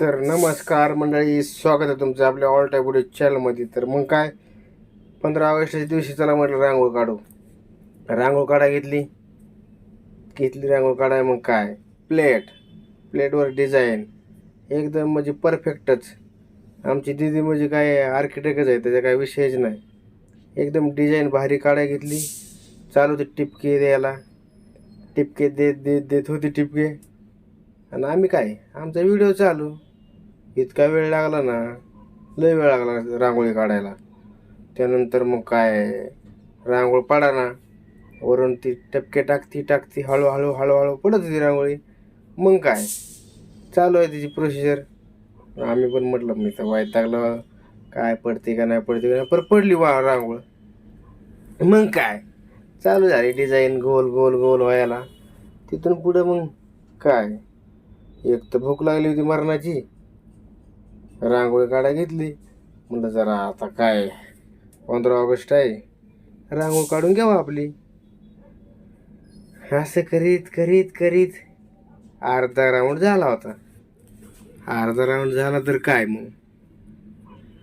तर नमस्कार मंडळी स्वागत आहे तुमचं आपल्या ऑल टाईप व्हिडिओ चॅनलमध्ये तर मग काय? पंधरा ऑगस्टच्या दिवशी चला म्हटलं रांगोळ काढू. रांगोळ काढा घेतली. घेतली रांगोळ काढाय मग काय? प्लेट प्लेटवर डिझाईन एकदम म्हणजे परफेक्टच आमची दिदी म्हणजे काय आर्किटेक्टच आहे त्याचा काय विषयच नाही. एकदम डिझाईन भारी काढाय घेतली. चालू होती टिपके द्यायला. टिपके देत देत देत होती टिपके. आणि आम्ही काय? आमचा व्हिडिओ चालू. इतका वेळ लागला ना लय वेळ लागला रांगोळी काढायला. त्यानंतर मग काय रांगोळ पाडा ना. वरून ती टपके टाकती टाकती हळूहळू हळूहळू पडत होती रांगोळी. मग काय चालू आहे तिची प्रोसिजर आम्ही पण म्हटलं मी तर वैतागलं. काय पडते का नाही पडते का नाही पर पडली वा रांगोळ. मग काय चालू झाली डिझाईन गोल गोल गोल व्हायला. तिथून पुढं मग काय एक तर भूक लागली होती मरणाची. रांगोळी काढा घेतली. म्हटलं जरा आता काय पंधरा ऑगस्ट आहे. रांगोळी काढून घ्यावं आपली. असं करीत करीत करीत अर्धा राऊंड झाला होता. अर्धा राऊंड झाला तर काय मग?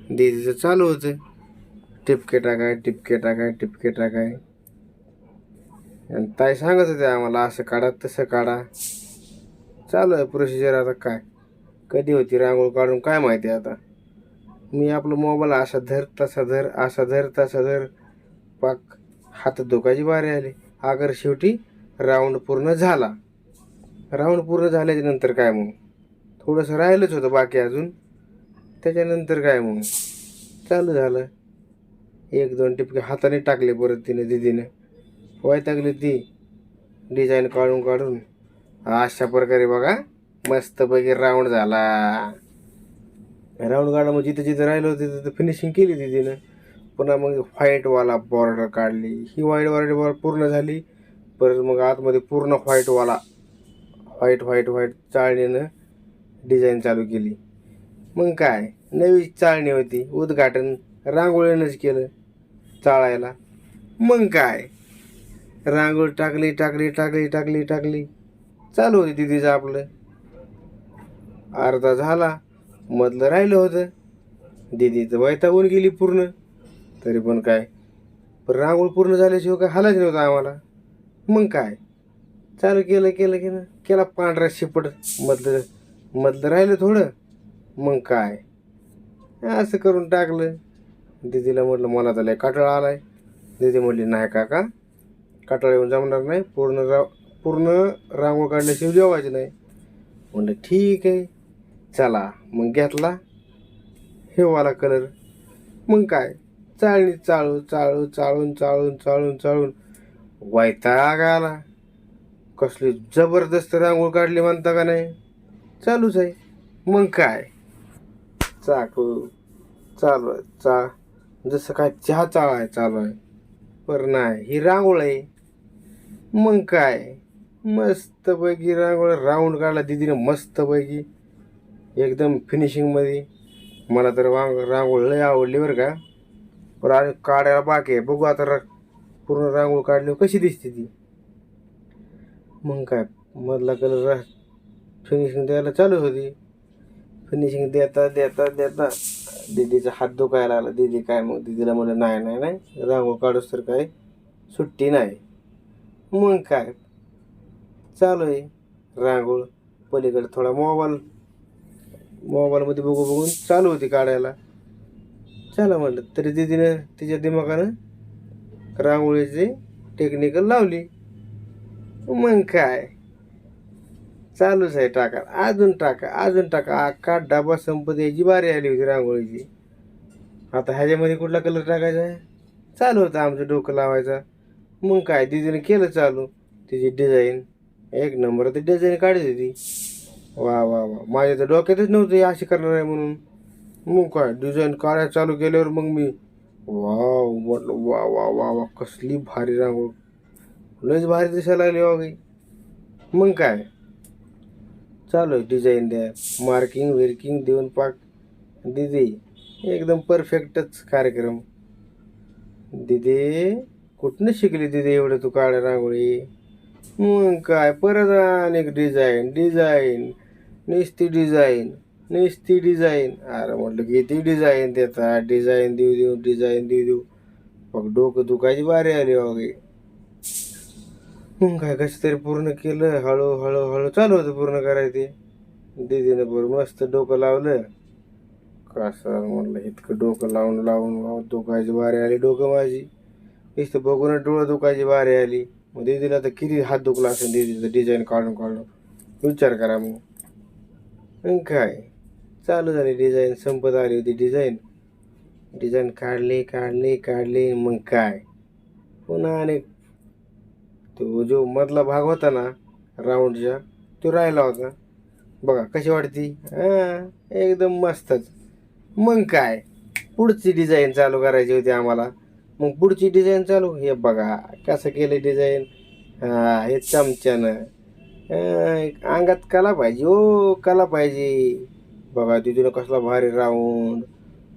दीदीचं चालू होतं. टिपके टाकाय टिपके टाकाय टिपके टाकाय. आणि ताई सांगत होते आम्हाला असं काढा तसं काढा. चालू आहे प्रोसिजर आता काय? कधी होती रांगोळ काढून काय माहिती आता? मी आपलं मोबाईल असा धर तसा धर असा धर तसा धर. पाक हात धोकाची बारे आली. अगर शेवटी राऊंड पूर्ण झाला. राऊंड पूर्ण झाल्याच्यानंतर काय मग थोडंसं राहिलंच होतं बाकी अजून. त्याच्यानंतर काय मग चालू झालं. एक दोन टिपके हाताने टाकले परत तिने दिदीने. टाकली ती. डिझाईन काढून काढून. अशा प्रकारे बघा. मस्तपैकी राऊंड झाला. राऊंड काढला म्हणजे मग जिथं जिथं राहिलं होतं तिथं फिनिशिंग केली तिथेनं पुन्हा मग व्हाईटवाला बॉर्डर काढली. ही व्हाईट बॉर्डर पूर्ण झाली. परत मग आतमध्ये पूर्ण व्हाईटवाला व्हाईट व्हाईट व्हाईट चाळणीनं डिझाईन चालू केली. मग काय नवी चाळणी होती. उद्घाटन रांगोळीनंच केलं चाळायला. मग काय रांगोळी टाकली टाकली टाकली टाकली टाकली. चालू होती दिदीचं आपलं. अर्धा झाला मधलं राहिलं होतं. दिदीचं वैतागून गेली पूर्ण. तरी पण काय? पण रांगोळ पूर्ण झाल्याशिवाय काय हालाच नव्हतं आम्हाला. मग काय? चालू केलं केलं केलं. केला पांढरा शिपट. मधलं मधलं राहिलं थोडं. मग काय? असं करून टाकलं. दिदीला म्हटलं मला तर लय काटाळा आलाय. दिदी म्हटली नाही काका काटाळा येऊन जमणार नाही. पूर्ण रा पूर्ण रांगोळ काढल्याशिवाय जेवायचं नाही. म्हणलं ठीक आहे. चला मग घेतला? हे वाला कलर मग काय? चाळणी चाळू चाळू चाळून चाळून चाळून चाळून. वैताग आला. कसली जबरदस्त रांगोळ काढली म्हणता का नाही? चालूच आहे. मग काय? चाकू. चालू आहे. चा जसं काय चहा चाळ आहे चालू आहे. पर नाही ही रांगोळ आहे. मग काय? मस्तपैकी रांगोळ राऊंड काढला दिदीनं मस्तपैकी. एकदम फिनिशिंगमध्ये मला तर वांग रांगोळ लय आवडली बरं का. पण आणि काढायला बाकी आहे. बघू आता रा पूर्ण रांगोळ काढल्यावर कशी दिसते ती. मग काय मधला कलर फिनिशिंग द्यायला चालू होती. फिनिशिंग देता देता देता. दिदीचा हात दुखायला आला दिदी काय मग? दिदीला म्हणलं नाही नाही नाही. रांगोळ काढूस तर काय? सुट्टी नाही. मग काय? चालू आहे. रांगोळ. पलीकडे थोडा मोबाईल मोबाईलमध्ये बघू बघून चालू होती काढायला. चला म्हणलं तरी दिदीनं तिच्या दिमागानं रांगोळीची टेक्निकल लावली. मग काय? चालूच आहे टाका. अजून टाका अजून टाका. अख्खा डबा संपत यायची बारी आली होती रांगोळीची. आता ह्याच्यामध्ये कुठला कलर टाकायचा? आहे चालू होता आमचं डोकं लावायचा. मग काय? दिदीनं केलं चालू. तिची डिझाईन एक नंबर ती डिझाईन काढत होती. वा वा वा. माझ्या तर डोक्यातच नव्हतं हे अशी करणार आहे म्हणून. मग काय डिझाईन काढायला चालू केल्यावर मग मी वाव म्हटलं वा वा वा वा कसली भारी रांगोळ. लयच भारी दिसायला लागली वा काही मग काय? चालू आहे डिझाईन द्या. मार्किंग विर्किंग देऊन पाक. दिदी एकदम परफेक्टच कार्यक्रम. दिदी कुठनं शिकली दिदी एवढं तू काढ रांगोळी? मग काय परत आणि डिझाईन डिझाईन नुसती डिझाईन नुसती डिझाईन. अरे म्हटलं किती डिझाईन देतात डिझाईन देऊ देऊ डिझाईन देऊ देऊ. मग डोकं दुखायची बारी आली वगैरे मग काय कसं तरी पूर्ण केलं हळू हळू हळू. चालू होतं पूर्ण करायचे दिदीनं बरं मस्त डोकं लावलं. कसं म्हटलं इतकं डोकं लावून लावून दुखायची बारी आली डोकं माझी. नुसतं बघून डोळं दुखायची बारी आली. मग दिदीला तर किती हात दुखला असेल दीदीचं डिझाईन काढून काढून. विचार करा मग. काय? चालू झाली डिझाईन संपत आली होती डिझाईन डिझाईन काढली काढली काढली मग काय? पुन्हा आणि तो जो मधला भाग होता ना राऊंडचा तो राहिला होता. बघा कशी वाटती हां एकदम मस्तच. मग काय? पुढची डिझाईन चालू करायची होती आम्हाला. मग पुढची डिझाईन चालू? हे बघा कसं केलं डिझाईन हा हे चमच्यानं. अंगात कला पाहिजे ओ कला पाहिजे. बघा तिथून कसला भारी राऊंड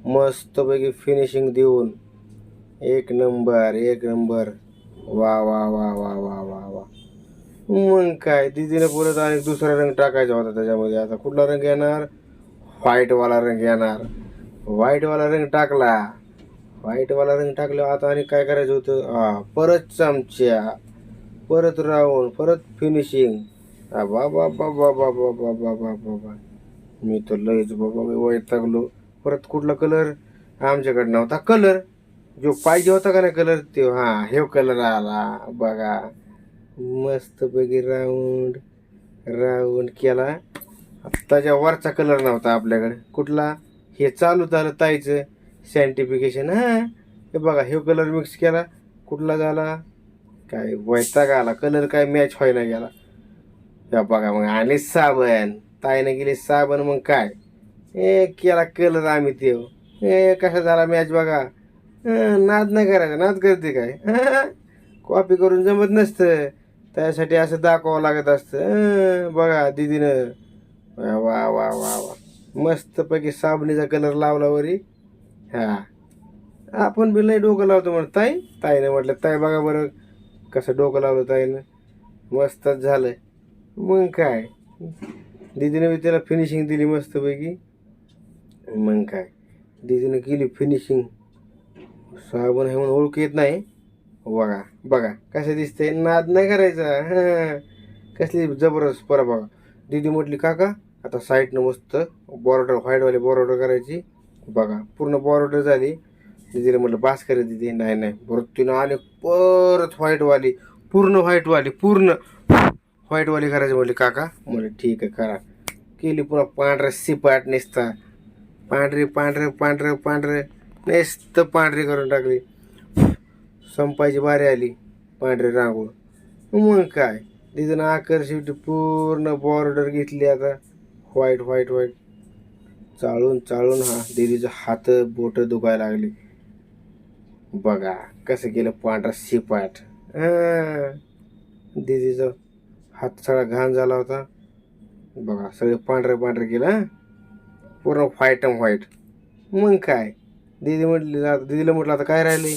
मस्तपैकी फिनिशिंग देऊन एक नंबर एक नंबर वा वा वा वा वा वा वा. मग काय दिदीनं परत आणि दुसरा रंग टाकायचा होता त्याच्यामध्ये. आता कुठला रंग येणार? व्हाईटवाला रंग येणार. व्हाईटवाला रंग टाकला. व्हाईटवाला रंग टाकल्यावर आता आणि काय करायचं होतं? हा परत चमच्या परत राऊंड परत फिनिशिंग बाबा बाबा बाबा बाबा बाबा बाबा मी तर लयच बाबा मी वैतागलो परत कुठला कलर आमच्याकडे नव्हता कलर जो पाहिजे होता का नाही कलर ते हां हे कलर आला बघा मस्तपैकी राऊंड राऊंड केला त्याच्या वरचा कलर नव्हता आपल्याकडे कुठला हे चालू झालं ताईचं सायंटिफिकेशन हां हे बघा हे कलर मिक्स केला कुठला झाला काय वैताग आला कलर काय मॅच व्हायला गेला या बघा मग आणि साबण. ताईनं गेली साबण मग काय? ए केला कलर आम्ही ते ए कसा झाला मॅच बघा? नाद नाही करायचा. नाद करते काय? कॉपी करून जमत नसतं. त्यासाठी असं दाखवावं लागत असतं. बघा दीदीनं. वा वा वा वा वा. मस्तपैकी साबणीचा कलर लावला वरी. हा. आपण बी लय डोकं लावतो म्हणत ताई? ताईनं म्हटलं ताई बघा बरं कसं डोकं लावलं ताईनं. मस्तच झालं मग काय? दिदीनं बी त्याला फिनिशिंग दिली मस्तपैकी. मग काय? दिदीनं केली फिनिशिंग साबण आहे म्हणून ओळख येत नाही. बघा बघा कसं दिसतंय. नाद नाही करायचा. हां कसली जबरदस्त परा बघा. दीदी म्हटली काका आता साईडनं मस्त बॉर्डर व्हाईटवाली बॉर्डर करायची. बघा पूर्ण बॉर्डर झाली. दीदीला म्हटलं बास करे दीदी. नाही नाही परत तिनं परत व्हाईटवाली. पूर्ण व्हाईटवाली पूर्ण. व्हाईटवाली करायची म्हटली काका. म्हटलं ठीक आहे करा. केली पुन्हा पांढऱ्या सिपाट नेसता. पांढरे पांढरे पांढरं पांढरे. नेस्त पांढरी करून टाकली. संपायची बारी आली पांढरी रांगोळ. मग काय? तिथं आकर पूर्ण बॉर्डर घेतली आता. व्हाईट व्हाईट व्हाईट चाळून चाळून हा दीदीचं हात बोट दुखायला लागली. बघा कसं केलं पांढरा शिपाट हां हात सगळा घाण झाला होता. बघा सगळे पांढरे पांढरे केलं पूर्ण व्हाईट अँड व्हाईट मग काय? दीदी म्हटली आता दीदीला म्हटलं आता काय राहिले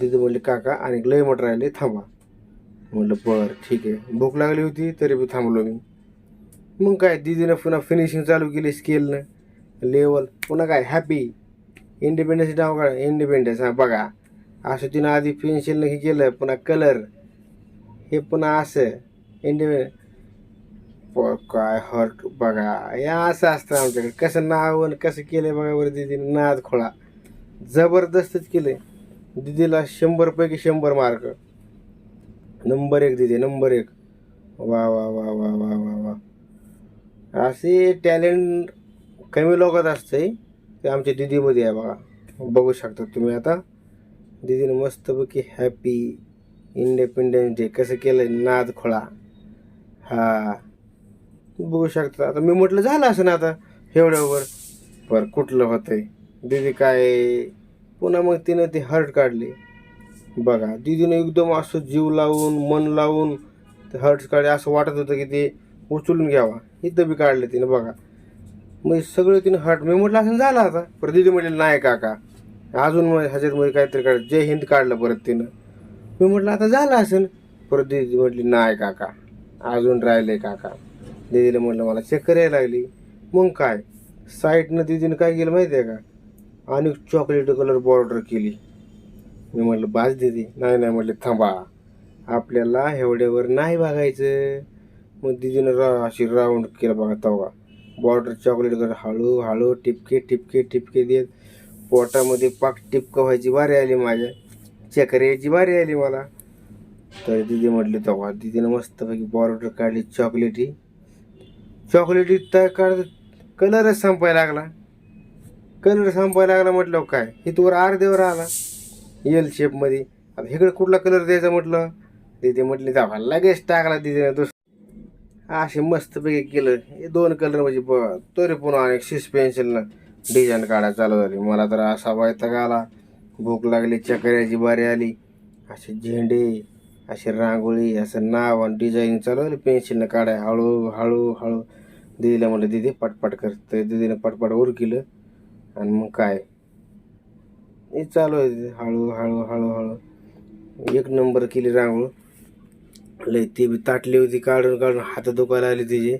दीदी म्हटली काका आणि लय मोठं राहिले थांबा. म्हटलं बरं ठीक आहे. भूक लागली होती तरी बी थांबलो मी. मग काय दीदीनं पुन्हा फिनिशिंग चालू केली स्केलनं लेवल पुन्हा काय हॅपी इंडिपेंडन्स नाव का इंडिपेंडन्स हां बघा. असं तिनं आधी पेन्सिलनं हे केलं पुन्हा कलर हे पुन्हा असं. इंडिपेंड काय हर्ट बघा या असं असतं आमच्याकडे कसं नाव आणि कसं केलं बघा बरं दिदीने नाद खोळा जबरदस्तच केलंय दिदीला शंभरपैकी शंभर मार्क नंबर एक दिदी नंबर एक वा वा वा वा वा वा वा असे टॅलेंट कमी लोकात असते ते आमच्या दिदीमध्ये आहे बघा बघू शकता तुम्ही आता दिदीने मस्तपैकी हॅपी इंडिपेंडन्स डे कसं केलं नाद खोळा हा. बघू शकता. आता मी म्हटलं झालं असं ना आता? एवढ्यावर. पर कुठलं होतंय? दीदी काय? पुन्हा मग तिनं ते हर्ट काढली. बघा दीदीनं एकदम असं जीव लावून मन लावून ते हर्ट काढले. असं वाटत होतं की ते उचलून घ्यावा. इथं बी काढलं तिनं बघा. मग सगळं तिनं हर्ट मी म्हटलं असं झालं आता? परत दीदी म्हटलं नाही काका. अजून मग ह्याच्यामध्ये काहीतरी काढलं जय हिंद काढलं परत तिनं. मी म्हटलं आता झालं असेल परत दीदी म्हटली नाही काका. अजून राहिले काका. दिदीला म्हटलं मला चक्कर यायला लागली. मग काय? साईडनं दिदीनं काय केलं माहिती आहे का आणि चॉकलेट कलर बॉर्डर केली. मी म्हटलं बाज दिदी. नाही नाही. म्हटलं थांबा. आपल्याला एवढ्यावर नाही बघायचं. मग दिदीनं रा अशी राऊंड केलं बघा तवा. बॉर्डर चॉकलेट कलर हळू हळू टिपके टिपके टिपके देत. पोटामध्ये पाक टिपकं व्हायची बारी आली माझ्या. चक्कर यायची बारी आली मला. तर दिदी म्हटली तेव्हा दिदीनं मस्तपैकी बॉर्डर काढली चॉकलेटी चॉकलेटी तर काढ कलरच संपायला लागला. कलर संपायला लागला म्हटलं काय? इथवर अर्धेवर आला. एल शेपमध्ये आता इकडे कुठला कलर द्यायचा म्हटलं? दिदी म्हटली तेव्हा लगेच टाकला दिदीनं दुस असे मस्तपैकी केलं. हे दोन कलर म्हणजे ब तरी पुन्हा अनेक सिस पेन्सिलनं डिझाईन काढायला चालू झाली. मला तर असा वैताग आला. भूक लागली चकऱ्याची बारी आली. असे झेंडे अशी रांगोळी असं नाव आणि डिझाईन चालू पेन्सिलनं काढाय हळू हळू हळू. दिदीला म्हटलं दिदी पटपट कर. दिदीनं पटपट वर केलं आणि मग काय? हे चालू आहे हळू हळू हळू हळू. एक नंबर केली रांगोळ. लय ती बी ताटली होती काढून काढून हात दुखायला आले तिचे.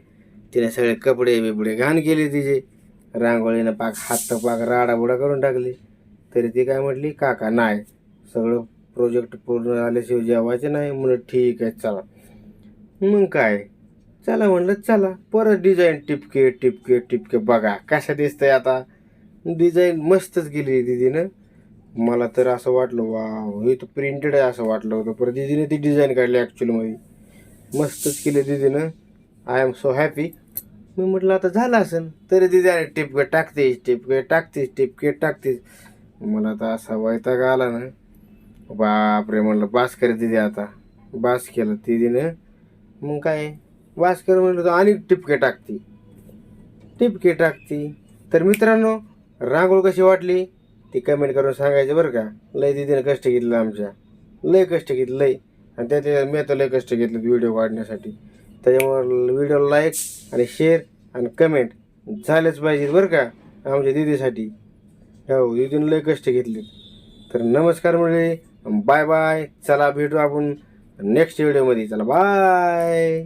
तिने सगळे कपडे बिपडे घाण केले तिचे. रांगोळीनं पाक हात पाक राडाबुडा करून टाकली. तरी ती काय म्हटली काका नाही. सगळं प्रोजेक्ट पूर्ण आल्याशिवाय जेवायचे नाही म्हणून ठीक आहे चला. मग काय? चला म्हणलं चला. परत डिझाईन टिपके टिपके टिपके. बघा कशा दिसतंय आता. डिझाईन मस्तच गेली दिदीनं. मला तर असं वाटलं वा हे तर प्रिंटेड आहे असं वाटलं होतं. परत दिदीने ती डिझाईन काढली ॲक्च्युअलमध्ये मस्तच केली दिदीनं. आय एम सो हॅपी मी म्हटलं आता झालं असेल तरी दिदी टिपके टाकतेस टिपके टाकतेस टिपके टाकतेस मला तर असा वैताग आला ना. बापरे म्हणलं बास कर दिदी आता. बास केलं दिदीनं मग काय? बास कर म्हणलं तर आणि टिपके टाकते. टिपके टाकती. तर मित्रांनो रांगोळ कशी वाटली? ती कमेंट करून सांगायचं बरं का. लय दिदीनं कष्ट घेतलं आमच्या. लय कष्ट घेतलं लय. आणि त्या मी आता लय कष्ट घेतलं व्हिडिओ काढण्यासाठी. त्याच्यामुळे व्हिडिओ लाईक आणि शेअर आणि कमेंट झालेच पाहिजेत बरं का आमच्या दिदीसाठी. हो दिदीनं लय कष्ट घेतले तर नमस्कार म्हणजे बाय बाय चला भेटू आपण नेक्स्ट व्हिडिओमध्ये चला बाय